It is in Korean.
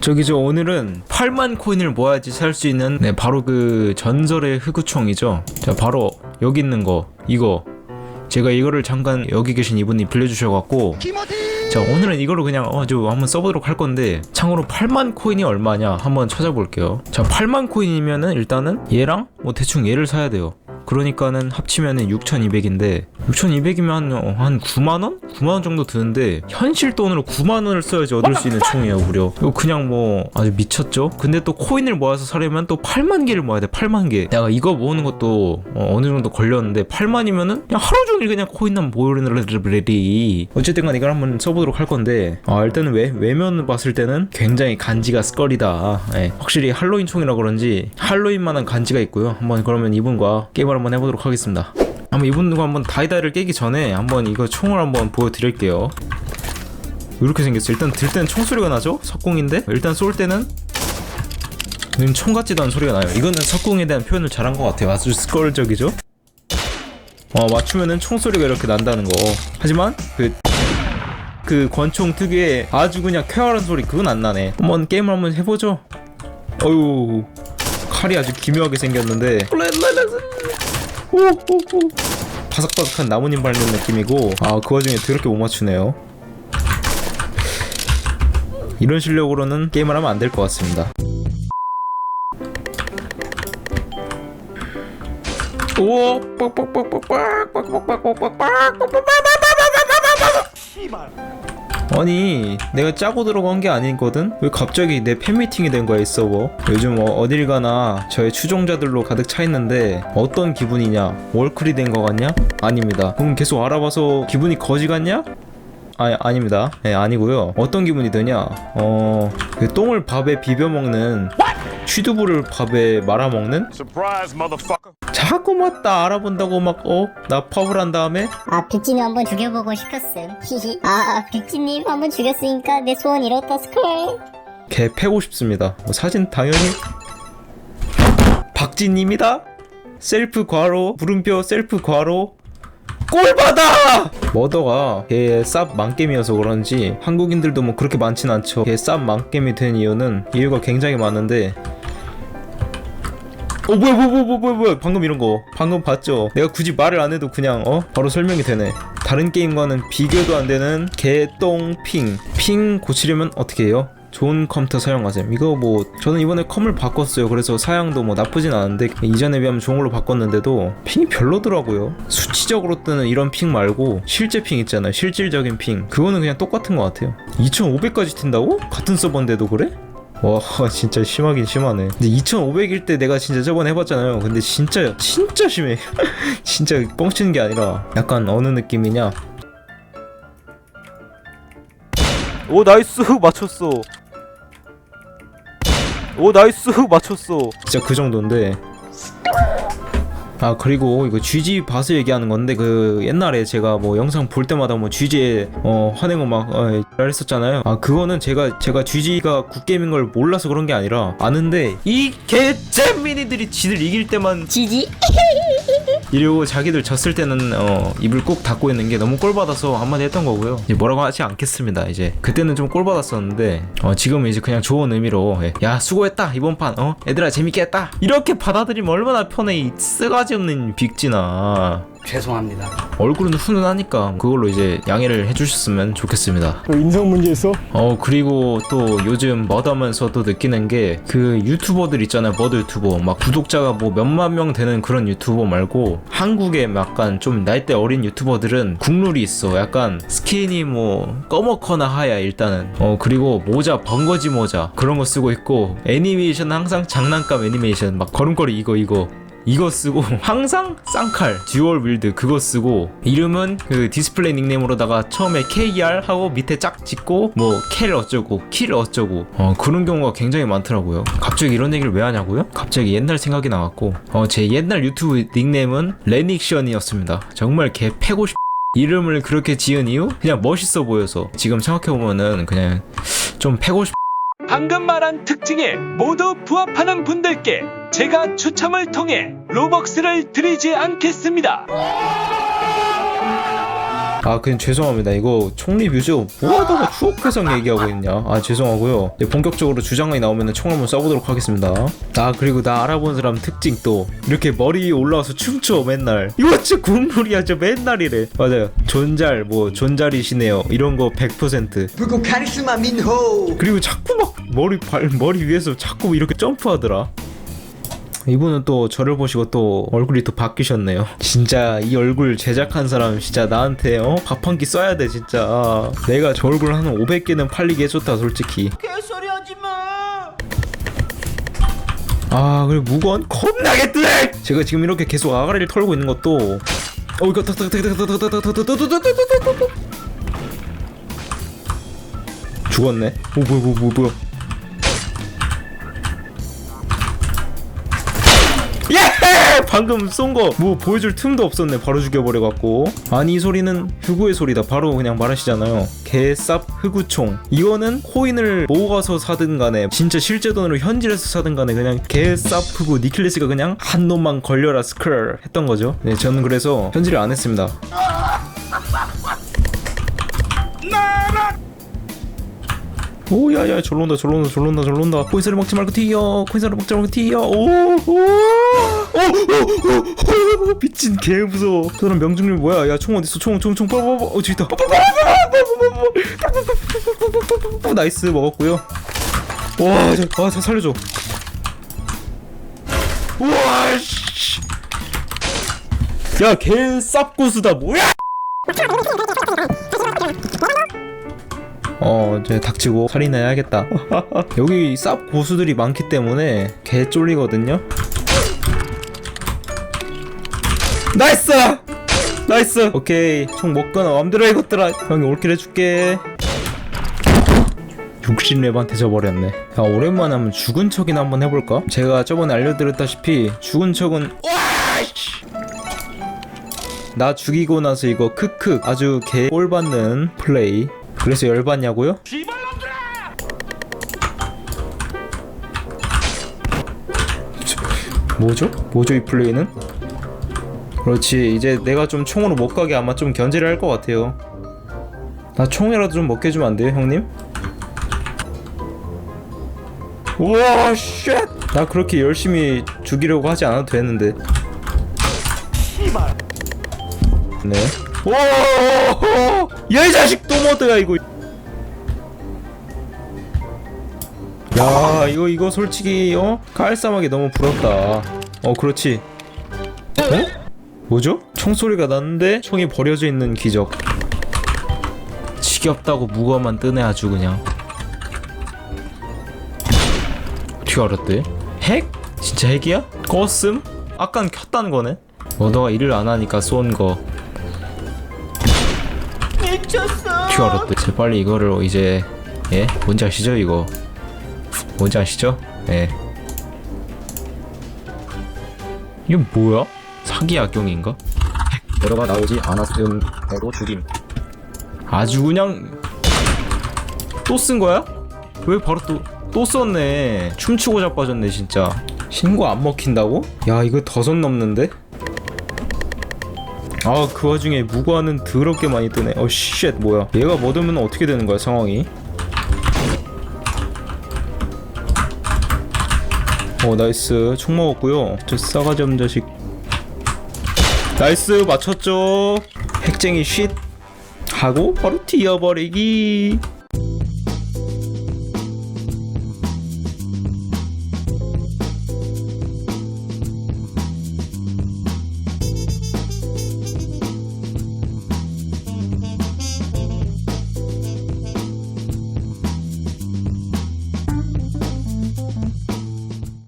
저기 저 오늘은 8만 코인을 모아야지 살 수 있는 네 바로 그 전설의 흑우총이죠. 자 바로 여기 있는 거 이거. 제가 이거를 잠깐 여기 계신 이분이 빌려주셔갖고. 자 오늘은 이거를 그냥 어저 한번 써보도록 할 건데 참고로 8만 코인이 얼마냐 한번 찾아볼게요. 자 8만 코인이면은 일단은 얘랑 뭐 대충 얘를 사야 돼요 그러니까는 합치면은 6,200인데 6,200이면 한, 어, 한 9만 원? 9만 원 정도 드는데 현실 돈으로 9만 원을 써야지 얻을 수 있는 총이에요 무려. 이거 그냥 뭐 아주 미쳤죠? 근데 또 코인을 모아서 사려면 또 8만 개를 모아야 돼 8만 개. 내가 이거 모으는 것도 어, 어느 정도 걸렸는데 8만이면은 그냥 하루 종일 그냥 코인만 모으는 레디 어쨌든 간 이걸 한번 써보도록 할 건데 아 일단은 외, 외면 봤을 때는 굉장히 간지가 스컬이다. 예, 확실히 할로윈 총이라 그런지 할로윈만한 간지가 있고요. 한번 그러면 이분과 게임을 한번 해보도록 하겠습니다. 한번 이분과 한번 다이다이를 깨기 전에 한번 이거 총을 한번 보여드릴게요. 이렇게 생겼어 일단 들 때는 총소리가 나죠? 석궁인데? 일단 쏠 때는 음, 총 같지도 않은 소리가 나요. 이거는 석궁에 대한 표현을 잘한 것 같아요. 아주 스컬적이죠? 어 맞추면은 총소리가 이렇게 난다는 거. 하지만 그그 권총 특유의 아주 그냥 쾌활한 소리 그건 안 나네. 한번 게임을 한번 해보죠. 어유 칼이 아주 기묘하게 생겼는데 바삭바삭한 나뭇잎 밟는 느낌이고 아 그 와중에 더럽게 못 맞추네요. 이런 실력으로는 게임을 하면 안 될 것 같습니다. 오 아니 내가 짜고 들어간 게 아니거든 왜 갑자기 내 팬미팅이 된 거야 이 서버 요즘 어, 어딜 가나 저의 추종자들로 가득 차 있는데 어떤 기분이냐 월클이 된 거 같냐 아닙니다 그럼 계속 알아봐서 기분이 거지 같냐 아, 아닙니다. 예, 아니고요. 어떤 기분이 드냐? 어, 그 똥을 밥에 비벼 먹는 취두부를 밥에 말아 먹는? Surprise, motherfucker. 자꾸 맞다 알아본다고 막 어? 나 펍을 한 다음에 아 빅진님 한번 죽여보고 싶었음 히히 아 빅진님 한번 죽였으니까 내 소원 이뤘다 스컬 개 패고 싶습니다. 뭐 사진 당연히 박진님이다. 셀프 과로 물음표 셀프 과로 꼴받아! 머더가 개쌉 만겜이어서 그런지 한국인들도 뭐 그렇게 많진 않죠. 개쌉 만겜이 된 이유는 이유가 굉장히 많은데 어 뭐야 뭐야 뭐야 뭐야 뭐야 방금 이런 거 방금 봤죠 내가 굳이 말을 안 해도 그냥 어 바로 설명이 되네 다른 게임과는 비교도 안 되는 개똥핑 핑 고치려면 어떻게 해요? 좋은 컴퓨터 사용하세요. 이거 뭐 저는 이번에 컴을 바꿨어요. 그래서 사양도 뭐 나쁘진 않은데 이전에 비하면 좋은 걸로 바꿨는데도 핑이 별로더라고요. 수치적으로 뜨는 이런 핑 말고 실제 핑 있잖아요. 실질적인 핑 그거는 그냥 똑같은 것 같아요. 2,500까지 튄다고? 같은 서버인데도 그래? 와 진짜 심하긴 심하네. 근데 2500일 때 내가 진짜 저번에 해봤잖아요. 근데 진짜 진짜 심해. 진짜 뻥치는 게 아니라 약간 어느 느낌이냐? 오 나이스. 맞췄어. 오 나이스. 맞췄어. 진짜 그 정도인데 아 그리고 이거 GG 봐서 얘기하는 건데 그 옛날에 제가 뭐 영상 볼 때마다 뭐 GG에 어 화내고 막 어, 했었잖아요. 아 그거는 제가 제가 GG가 굿게임인 걸 몰라서 그런 게 아니라 아는데 이 개잼민이들이 지들 이길 때만 지지 이러고 자기들 졌을 때는 어, 입을 꼭 닫고 있는 게 너무 꼴받아서 한마디 했던 거고요. 이제 뭐라고 하지 않겠습니다. 이제 그때는 좀 꼴받았었는데 어, 지금은 이제 그냥 좋은 의미로 예, 야 수고했다 이번 판 어? 애들아 재밌게 했다 이렇게 받아들이면 얼마나 편해 이 쓰가지 없는 빅지나 죄송합니다. 얼굴은 훈훈하니까 그걸로 이제 양해를 해주셨으면 좋겠습니다. 인성 문제 있어? 어 그리고 또 요즘 머더면서도 느끼는 게 그 유튜버들 있잖아요 머드 유튜버 막 구독자가 뭐 몇만 명 되는 그런 유튜버 말고 한국의 약간 좀 나이대 어린 유튜버들은 국룰이 있어 약간 스킨이 뭐 검어커나 하야 일단은 어 그리고 모자 번거지 모자 그런 거 쓰고 있고 애니메이션 항상 장난감 애니메이션 막 걸음걸이 이거 이거 이거 쓰고 항상 쌍칼 듀얼 윌드 그거 쓰고 이름은 그 디스플레이 닉네임으로다가 처음에 KR 하고 밑에 짝 짓고 뭐켈 어쩌고 킬 어쩌고 어 그런 경우가 굉장히 많더라고요 갑자기 이런 얘기를 왜 하냐고요? 갑자기 옛날 생각이 나갖고 어 제 옛날 유튜브 닉네임은 레닉션이었습니다 정말 개 패고 싶 이름을 그렇게 지은 이유? 그냥 멋있어 보여서 지금 생각해보면은 그냥 좀 패고 싶 방금 말한 특징에 모두 부합하는 분들께 제가 추첨을 통해 로벅스를 드리지 않겠습니다. 아 그냥 죄송합니다. 이거 총리 뮤즈 뭐하다가 추억회상 얘기하고 있냐? 아 죄송하고요. 네, 본격적으로 주장관이 나오면 총 한번 써보도록 하겠습니다. 아 그리고 나 알아본 사람 특징 또 이렇게 머리 올라와서 춤추어 맨날. 이거 진짜 국물이야 저 맨날이래. 맞아요. 존잘 뭐 존잘이시네요. 이런 거 100% 그리고 카리스마 민호. 그리고 자꾸 막 머리 발 머리 위에서 자꾸 이렇게 점프하더라. 이분은 또 저를 보시고 또 얼굴이 또 바뀌셨네요. 진짜 이 얼굴 제작한 사람 진짜 나한테 어? 밥 한 끼 써야 돼 진짜. 내가 저 얼굴 한 500개는 팔리게 해줬다 솔직히. 개소리 하지 마. 아 그리고 무건 겁나게 뜨네. 제가 지금 이렇게 계속 아가리를 털고 있는 것도 어 이거 죽었네. 오 뭐야 뭐야 뭐야. 방금 쏜 거 뭐 보여줄 틈도 없었네. 바로 죽여버려갖고. 아니 이 소리는 흑우의 소리다. 바로 그냥 말하시잖아요. 개쌉 흑우총. 이거는 코인을 모아서 사든 간에 진짜 실제 돈으로 현질해서 사든 간에 그냥 개쌉 흑우 니킬레스가 그냥 한 놈만 걸려라 스크럴 했던 거죠. 네 저는 그래서 현질을 안 했습니다. 오야야 절로 온다 절로 온다 절로 온다 절로 온다 코인사를 먹지 말고 튀어 코인사를 먹지 말고 튀어 오오오오오 미친 개 무서워 그 사람 명중률 뭐야 야 총 어딨어 총총총 빠바바 어 저기 있다 나이스 먹었고요 와아 살려줘 와씨 야, 개 쌉고수다, 뭐야! 어 이제 닥치고 살인해야겠다. 여기 쌉 고수들이 많기 때문에 개 쫄리거든요. 나이스! 나이스! 오케이. 총 먹거나 맘대로 해 이것들아 형이 올킬 해줄게. 육신랩한테 져버렸네. 야 오랜만에 한번 죽은 척이나 한번 해볼까? 제가 저번에 알려드렸다시피 죽은 척은 와씨! 나 죽이고 나서 이거 크크 아주 개꼴 받는 플레이 그래서 열받냐고요? 뭐죠? 뭐죠 이 플레이는? 그렇지 이제 내가 좀 총으로 못 가게 아마 좀 견제를 할 것 같아요 나 총이라도 좀 먹게 해주면 안 돼요 형님? 우와 쉣 나 그렇게 열심히 죽이려고 하지 않아도 되는데 네 오 야이 자식 또 모드야 이거 야 이거 이거 솔직히 어 깔쌈하게 너무 부럽다 어 그렇지 어? 뭐죠? 총소리가 났는데 총이 버려져 있는 기적 지겹다고 무거워만 뜨네 아주 그냥 어떻게 알았대? 핵? 진짜 핵이야? 껐음? 아깐 켰다는 거네 어 너가 일을 안 하니까 쏜 거 미쳤어. 어떻게 알았대? 제 빨리 이거를 이제 예? 뭔지 아시죠 이거 뭔지 아시죠? 예 이건 뭐야? 사기 악용인가? 여러가 나오지 않았음에도 죽임. 아주 그냥 또 쓴 거야? 왜 바로 또 또 썼네 춤추고 자빠졌네 진짜 신고 안 먹힌다고? 야 이거 더선 넘는데? 아 그 와중에 무고하는 더럽게 많이 뜨네. 어쉣 뭐야. 얘가 뭐 들면 어떻게 되는 거야 상황이? 어 나이스. 총 먹었고요. 저 싸가지 없는 자식. 나이스 맞췄죠? 핵쟁이 쉿 하고 바로 튀어버리기